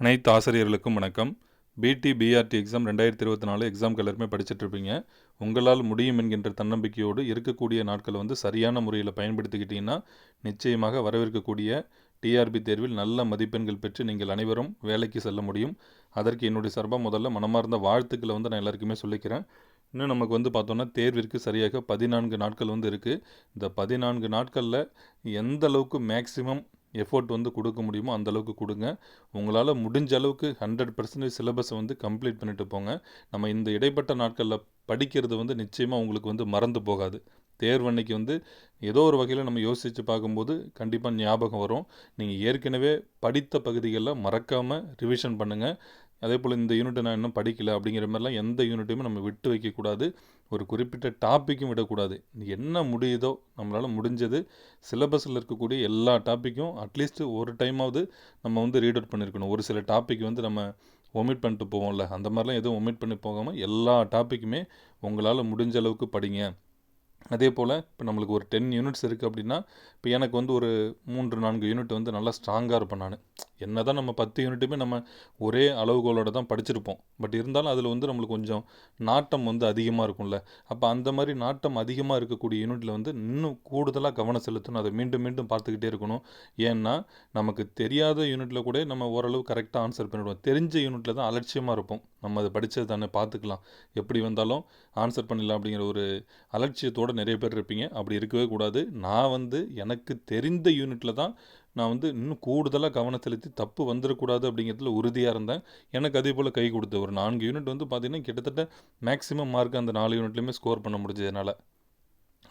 அனைத்து ஆசிரியர்களுக்கும் வணக்கம். பிடி பிஆர்டி எக்ஸாம் ரெண்டாயிரத்தி இருபத்தி நாலு எக்ஸாம்க்கு எல்லாருமே படிச்சுட்டு இருப்பீங்க உங்களால் முடியும் என்கின்ற தன்னம்பிக்கையோடு இருக்கக்கூடிய நாட்களை வந்து சரியான முறையில் பயன்படுத்திக்கிட்டீங்கன்னா நிச்சயமாக வரவிருக்கக்கூடிய டிஆர்பி தேர்வில் நல்ல மதிப்பெண்கள் பெற்று நீங்கள் அனைவரும் வேலைக்கு செல்ல முடியும். அதற்கு என்னுடைய சர்பம் முதல்ல மனமார்ந்த வாழ்த்துக்களை வந்து நான் எல்லாருக்குமே சொல்லிக்கிறேன். இன்னும் நமக்கு வந்து பார்த்தோன்னா தேர்விற்கு சரியாக பதினான்கு நாட்கள் வந்து இருக்குது இந்த பதினான்கு நாட்களில் எந்த அளவுக்கு மேக்ஸிமம் எஃபோர்ட் வந்து கொடுக்க முடியுமோ அந்த அளவுக்கு கொடுங்க. உங்களால் முடிஞ்ச அளவுக்கு ஹண்ட்ரட் பர்சன்டேஜ் சிலபஸை வந்து கம்ப்ளீட் பண்ணிட்டு போங்க. நம்ம இந்த இடைப்பட்ட நாட்களில் படிக்கிறது வந்து நிச்சயமாக உங்களுக்கு வந்து மறந்து போகாது. தேர்வன்னைக்கு வந்து ஏதோ ஒரு வகையில் நம்ம யோசித்து பார்க்கும்போது கண்டிப்பாக ஞாபகம் வரும். நீங்கள் ஏற்கனவே படித்த பகுதிகளில் மறக்காமல் ரிவிஷன் பண்ணுங்கள் அதே போல் இந்த யூனிட்டை நான் இன்னும் படிக்கல அப்படிங்கிற மாதிரிலாம் எந்த யூனிட்டையுமே நம்ம விட்டு வைக்கக்கூடாது. ஒரு குறிப்பிட்ட டாப்பிக்கும் விடக்கூடாது. என்ன முடியுதோ நம்மளால் முடிஞ்சது சிலபஸில் இருக்கக்கூடிய எல்லா டாப்பிக்கும் அட்லீஸ்ட் ஒரு டைமாவது நம்ம வந்து ரீட் அவுட் பண்ணியிருக்கணும் ஒரு சில டாபிக் வந்து நம்ம ஒமிட் பண்ணிட்டு போவோம்ல அந்த மாதிரிலாம் எதுவும் ஒமிட் பண்ணி போகாமல் எல்லா டாப்பிக்குமே உங்களால் முடிஞ்ச அளவுக்கு படிங்க. அதே போல் இப்போ நம்மளுக்கு ஒரு டென் யூனிட்ஸ் இருக்குது அப்படின்னா இப்போ எனக்கு வந்து ஒரு மூன்று நான்கு யூனிட் வந்து நல்லா ஸ்ட்ராங்காக இருப்பேன் நான். என்ன தான் நம்ம பத்து யூனிட்டுமே நம்ம ஒரே அளவுகோலோட தான் படிச்சிருப்போம். பட் இருந்தாலும் அதில் வந்து நம்மளுக்கு கொஞ்சம் நாட்டம் வந்து அதிகமாக இருக்கும்ல. அப்போ அந்த மாதிரி நாட்டம் அதிகமாக இருக்கக்கூடிய யூனிட்டில் வந்து இன்னும் கூடுதலாக கவனம் செலுத்தணும். அதை மீண்டும் மீண்டும் பார்த்துக்கிட்டே இருக்கணும். ஏன்னா நமக்கு தெரியாத யூனிட்டில் கூட நம்ம ஓரளவு கரெக்டாக ஆன்சர் பண்ணிவிடுவோம் தெரிஞ்ச யூனிட்டில் தான் அலட்சியமாக இருப்போம். நம்ம அதை படித்தது தானே பார்த்துக்கலாம். எப்படி வந்தாலும் ஆன்சர் பண்ணிடலாம் அப்படிங்கிற ஒரு அலட்சியத்தோடு நிறைய பேர் இருப்பீங்க. அப்படி இருக்கவே கூடாது. நான் வந்து எனக்கு தெரிந்த யூனிட்டில் தான் நான் வந்து இன்னும் கூடுதலாக கவனம் செலுத்தி தப்பு வந்துடக்கூடாது அப்படிங்கிறதுல உறுதியாக இருந்தேன். எனக்கு அதே போல் கை கொடுத்து ஒரு நான்கு யூனிட் வந்து பார்த்திங்கன்னா கிட்டத்தட்ட மேக்ஸிமம் மார்க் அந்த நாலு யூனிட்லேயுமே ஸ்கோர் பண்ண முடிஞ்சது என்னால்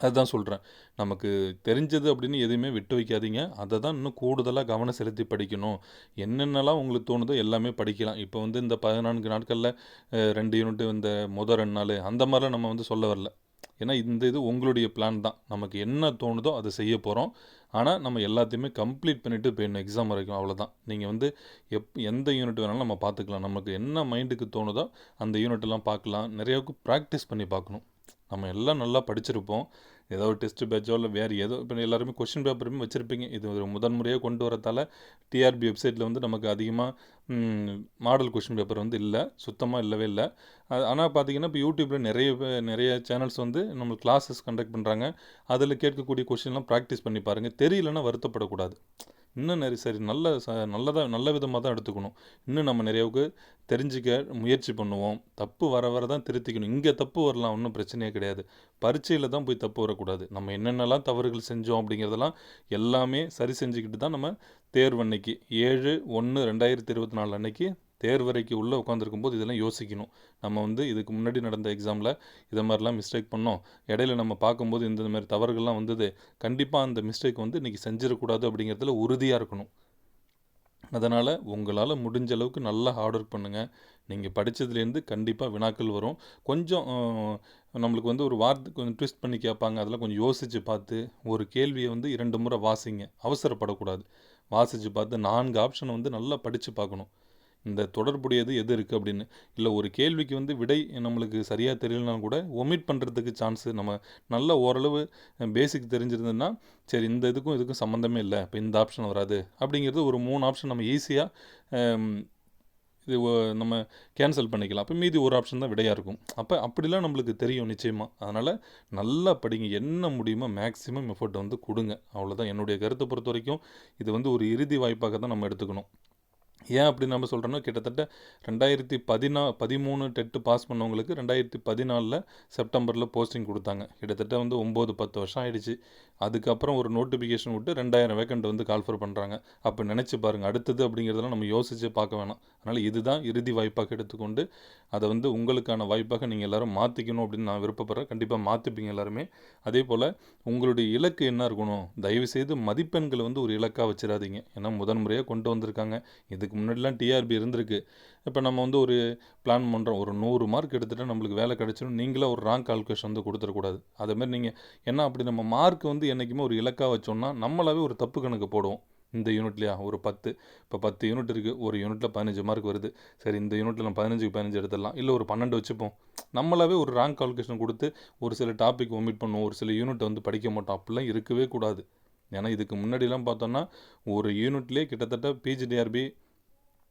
அதுதான் சொல்கிறேன் நமக்கு தெரிஞ்சது அப்படின்னு எதுவுமே விட்டு வைக்காதீங்க. அதை தான் இன்னும் கூடுதலாக கவனம் செலுத்தி படிக்கணும். என்னென்னலாம் உங்களுக்கு தோணுதோ எல்லாமே படிக்கலாம். இப்போ வந்து இந்த பதினான்கு நாட்களில் ரெண்டு யூனிட்டு இந்த முதல் ரெண்டு நாள் அந்த மாதிரிலாம் நம்ம வந்து சொல்ல வரல. ஏன்னா இந்த இது உங்களுடைய பிளான் தான். நமக்கு என்ன தோணுதோ அதை செய்ய போகிறோம் ஆனால் நம்ம எல்லாத்தையுமே கம்ப்ளீட் பண்ணிவிட்டு போயிடணும் எக்ஸாம் வரைக்கும் அவ்வளோதான் நீங்கள் வந்து எப் எந்த யூனிட் வேணாலும் நம்ம பார்த்துக்கலாம். நமக்கு என்ன மைண்டுக்கு தோணுதோ அந்த யூனிட்டெல்லாம் பார்க்கலாம். நிறையாவுக்கு ப்ராக்டிஸ் பண்ணி பார்க்கணும். நம்ம எல்லாம் நல்லா படிச்சிருப்போம். ஏதோ ஒரு டெஸ்ட் பேட்சோ இல்லை வேறு ஏதோ இப்போ எல்லாருமே கொஷின் பேப்பருமே வச்சுருப்பீங்க. இது ஒரு முதன்முறையாக கொண்டு வரதால் டிஆர்பி வெப்சைட்டில் வந்து நமக்கு அதிகமாக மாடல் கொஷின் பேப்பர் வந்து இல்லை. சுத்தமாக இல்லவே இல்லை. ஆனால் பார்த்தீங்கன்னா இப்போ யூடியூப்பில் நிறைய நிறைய சேனல்ஸ் வந்து நம்ம கிளாஸஸ் கண்டக்ட் பண்ணுறாங்க அதில் கேட்கக்கூடிய கொஷின்லாம் ப்ராக்டிஸ் பண்ணி பாருங்கள் தெரியலன்னா வருத்தப்படக்கூடாது. இன்னும் நிறைய சரி நல்ல ச நல்லதாக நல்ல விதமாக தான் எடுத்துக்கணும். இன்னும் நம்ம நிறையாவுக்கு தெரிஞ்சிக்க முயற்சி பண்ணுவோம். தப்பு வர வர தான் திருத்திக்கணும். இங்கே தப்பு வரலாம் ஒன்றும் பிரச்சனையே கிடையாது. பரீட்சையில் தான் போய் தப்பு வரக்கூடாது. நம்ம என்னென்னலாம் தவறுகள் செஞ்சோம் அப்படிங்கிறதெல்லாம் எல்லாமே சரி செஞ்சுக்கிட்டு தான் நம்ம தேர்வு அன்னைக்கு. ஏழு ஒன்று ரெண்டாயிரத்தி இருபத்தி நாலு அன்னைக்கு தேர்வறைக்கு உள்ளே உட்காந்துருக்கும் போது இதெல்லாம் யோசிக்கணும். நம்ம வந்து இதுக்கு முன்னாடி நடந்த எக்ஸாமில் இதை மாதிரிலாம் மிஸ்டேக் பண்ணோம். இடையில நம்ம பார்க்கும்போது இந்த மாதிரி தவறுகள்லாம் வந்தது. கண்டிப்பாக அந்த மிஸ்டேக் வந்து இன்றைக்கி செஞ்சிடக்கூடாது அப்படிங்கிறதுல உறுதியாக இருக்கணும். அதனால் உங்களால் முடிஞ்ச அளவுக்கு நல்லா ஹார்ட் ஒர்க் பண்ணுங்கள் நீங்கள் படித்ததுலேருந்து கண்டிப்பாக வினாக்கள் வரும். கொஞ்சம் நம்மளுக்கு வந்து ஒரு வார்த்தை கொஞ்சம் ட்விஸ்ட் பண்ணி கேட்பாங்க. அதெல்லாம் கொஞ்சம் யோசித்து பார்த்து ஒரு கேள்வியை வந்து இரண்டு முறை வாசிங்க. அவசரப்படக்கூடாது. வாசித்து பார்த்து நான்கு ஆப்ஷனை வந்து நல்லா படித்து பார்க்கணும். இந்த தொடர்புடையது எது இருக்குது அப்படின்னு? இல்லை ஒரு கேள்விக்கு வந்து விடை நம்மளுக்கு சரியாக தெரியலனாலும் கூட ஒமிட் பண்ணுறதுக்கு சான்ஸு நம்ம நல்ல ஓரளவு பேசிக் தெரிஞ்சிருந்ததுன்னா சரி இந்த இதுக்கும் இதுக்கும் சம்மந்தமே இல்லை இப்போ இந்த ஆப்ஷன் வராது. அப்படிங்கிறது ஒரு மூணு ஆப்ஷன் நம்ம ஈஸியாக இது நம்ம கேன்சல் பண்ணிக்கலாம். அப்போ மீதி ஒரு ஆப்ஷன் தான் விடையாக இருக்கும். அப்போ அப்படிலாம் நம்மளுக்கு தெரியும் நிச்சயமாக அதனால் நல்லா படிங்க. என்ன முடியுமோ மேக்ஸிமம் எஃபர்ட் வந்து கொடுங்க. அவ்வளோதான் என்னுடைய கருத்தை பொறுத்த வரைக்கும் இது வந்து ஒரு இறுதி வாய்ப்பாக தான் நம்ம எடுத்துக்கணும். ஏன் அப்படி நம்ம சொல்கிறோன்னா கிட்டத்தட்ட ரெண்டாயிரத்தி பதினா பதிமூணு டெட்டு பாஸ் பண்ணவங்களுக்கு ரெண்டாயிரத்தி பதினாலில் செப்டம்பரில் போஸ்டிங் கொடுத்தாங்க. கிட்டத்தட்ட வந்து ஒம்பது பத்து வருஷம் ஆகிடுச்சு அதுக்கப்புறம் ஒரு நோட்டிஃபிகேஷன் விட்டு ரெண்டாயிரம் வேக்கண்ட் வந்து கால்ஃபர் பண்ணுறாங்க அப்போ நினச்சி பாருங்கள் அடுத்தது அப்படிங்கிறதெல்லாம் நம்ம யோசித்து பார்க்க வேணாம். அதனால் இதுதான் இறுதி வாய்ப்பாக எடுத்துக்கொண்டு அதை வந்து உங்களுக்கான வாய்ப்பாக நீங்கள் எல்லோரும் மாற்றிக்கணும் அப்படின்னு நான் விருப்பப்படுறேன். கண்டிப்பாக மாற்றிப்பீங்க எல்லாருமே. அதே போல் உங்களுடைய இலக்கு என்ன இருக்கணும்? தயவுசெய்து மதிப்பெண்களை வந்து ஒரு இலக்காக வச்சிடாதீங்க. ஏன்னா முதன்முறையாக கொண்டு வந்திருக்காங்க. இதுக்கு முன்னாடிலாம் டிஆர்பி இருந்திருக்கு. இப்போ நம்ம வந்து ஒரு பிளான் பண்ணுறோம் ஒரு நூறு மார்க் எடுத்துகிட்டு நம்மளுக்கு வேலை கிடச்சிடும் நீங்களே ஒரு ராங் கால்குலேஷன் வந்து கொடுத்துடக்கூடாது. அதேமாதிரி நீங்கள் ஏன்னா அப்படி நம்ம மார்க் வந்து என்றைக்குமே ஒரு இலக்காக வச்சோம்னா நம்மளாவே ஒரு தப்பு கணக்கு போடுவோம். இந்த யூனிட்லையா ஒரு பத்து. இப்போ பத்து யூனிட் இருக்குது ஒரு யூனிட்டில் பதினஞ்சு மார்க் வருது. சரி இந்த யூனிட்டில் நம்ம பதினஞ்சுக்கு பதினஞ்சு எடுத்துடலாம். இல்லை ஒரு பன்னெண்டு வச்சுப்போம். நம்மளாவே ஒரு ரேங்க் கால்குலேஷன் கொடுத்து ஒரு சில டாபிக் ஒமிட் பண்ணுவோம். ஒரு சில யூனிட் வந்து படிக்க மாட்டோம். அப்படிலாம் இருக்கவே கூடாது. ஏன்னா இதுக்கு முன்னாடிலாம் பார்த்தோன்னா ஒரு யூனிட்லேயே கிட்டத்தட்ட பிஜிடிஆர்பி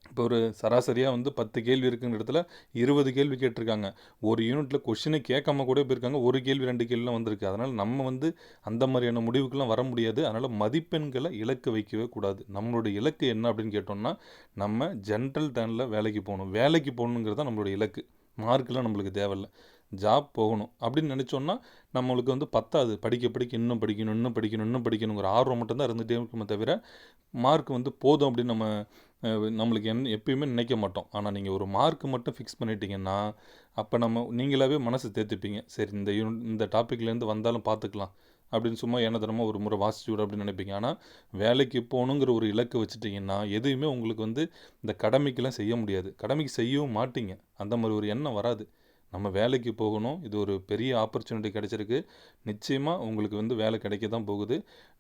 இப்போ ஒரு சராசரியாக வந்து பத்து கேள்வி இருக்குங்கிற இடத்துல இருபது கேள்வி கேட்டிருக்காங்க. ஒரு யூனிட்டில் கொஷினை கேட்காம கூட போயிருக்காங்க ஒரு கேள்வி ரெண்டு கேள்விலாம் வந்திருக்கு. அதனால் நம்ம வந்து அந்த மாதிரியான முடிவுக்கெல்லாம் வர முடியாது. அதனால் மதிப்பெண்களை இலக்கு வைக்கவே கூடாது. நம்மளுடைய இலக்கு என்ன அப்படின்னு கேட்டோம்னா நம்ம ஜென்ரல் டேனில் வேலைக்கு போகணும். வேலைக்கு போகணுங்கிறது தான் நம்மளுடைய இலக்கு. மார்க்கெலாம் நம்மளுக்கு தேவையில்லை. ஜாப் போகணும் அப்படின்னு நினச்சோன்னா நம்மளுக்கு வந்து பத்தாது. படிக்க படிக்க இன்னும் படிக்கணும் இன்னும் படிக்கணும் இன்னும் படிக்கணுங்கிற ஆர்வம் மட்டும்தான் இருந்துகிட்டே இருக்குமே தவிர மார்க் வந்து போதும் அப்படின்னு நம்ம நம்மளுக்கு என் எப்பயுமே நினைக்க மாட்டோம். ஆனால் நீங்கள் ஒரு மார்க் மட்டும் ஃபிக்ஸ் பண்ணிட்டீங்கன்னா அப்போ நம்ம நீங்களாவே மனசு தேர்த்திப்பீங்க சரி இந்த யூனிட் இந்த டாப்பிக்லேருந்து வந்தாலும் பார்த்துக்கலாம் அப்படின்னு சும்மா என்ன தினமும் ஒரு முறை வாசிச்சு விட அப்படின்னு நினைப்பீங்க. ஆனால் வேலைக்கு போகணுங்கிற ஒரு இலக்கு வச்சுட்டிங்கன்னா எதுவுமே உங்களுக்கு வந்து இந்த கடமைக்கெலாம் செய்ய முடியாது. கடமைக்கு செய்யவும் மாட்டீங்க. அந்த மாதிரி ஒரு எண்ணம் வராது. நம்ம வேலைக்கு போகணும். இது ஒரு பெரிய ஆப்பர்ச்சுனிட்டி கிடைச்சிருக்கு. நிச்சயமாக உங்களுக்கு வந்து வேலை கிடைக்க தான் போகுது.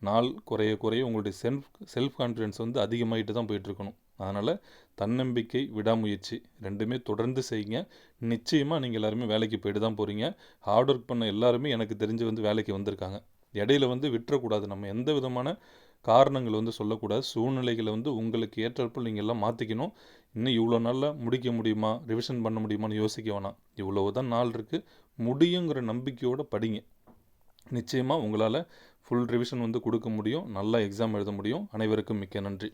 நாள் குறைய குறைய உங்களுடைய செல்ஃப் செல்ஃப் கான்ஃபிடென்ஸ் வந்து அதிகமாகிட்டு தான் போயிட்டுருக்கணும். அதனால் தன்னம்பிக்கை விடாமுயற்சி ரெண்டுமே தொடர்ந்து செய்யுங்க. நிச்சயமாக நீங்கள் எல்லாருமே வேலைக்கு போயிட்டு தான் போகிறீங்க ஹார்ட் ஒர்க் பண்ண எல்லாருமே எனக்கு தெரிஞ்சு வந்து வேலைக்கு வந்திருக்காங்க. இடையில வந்து விட்டுறக்கூடாது. நம்ம எந்த விதமான காரணங்கள் வந்து சொல்லக்கூடாது. சூழ்நிலைகளை வந்து உங்களுக்கு ஏற்றப்போ நீங்கள் எல்லாம் மாற்றிக்கணும் இன்னும் இவ்வளோ நாளில் முடிக்க முடியுமா? ரிவிஷன் பண்ண முடியுமான்னு யோசிக்க வேணாம். இவ்வளோ தான் நாள் இருக்குது முடியுங்கிற நம்பிக்கையோடு படிங்க. நிச்சயமாக உங்களால் ஃபுல் ரிவிஷன் வந்து கொடுக்க முடியும். நல்லா எக்ஸாம் எழுத முடியும். அனைவருக்கும் மிக்க நன்றி.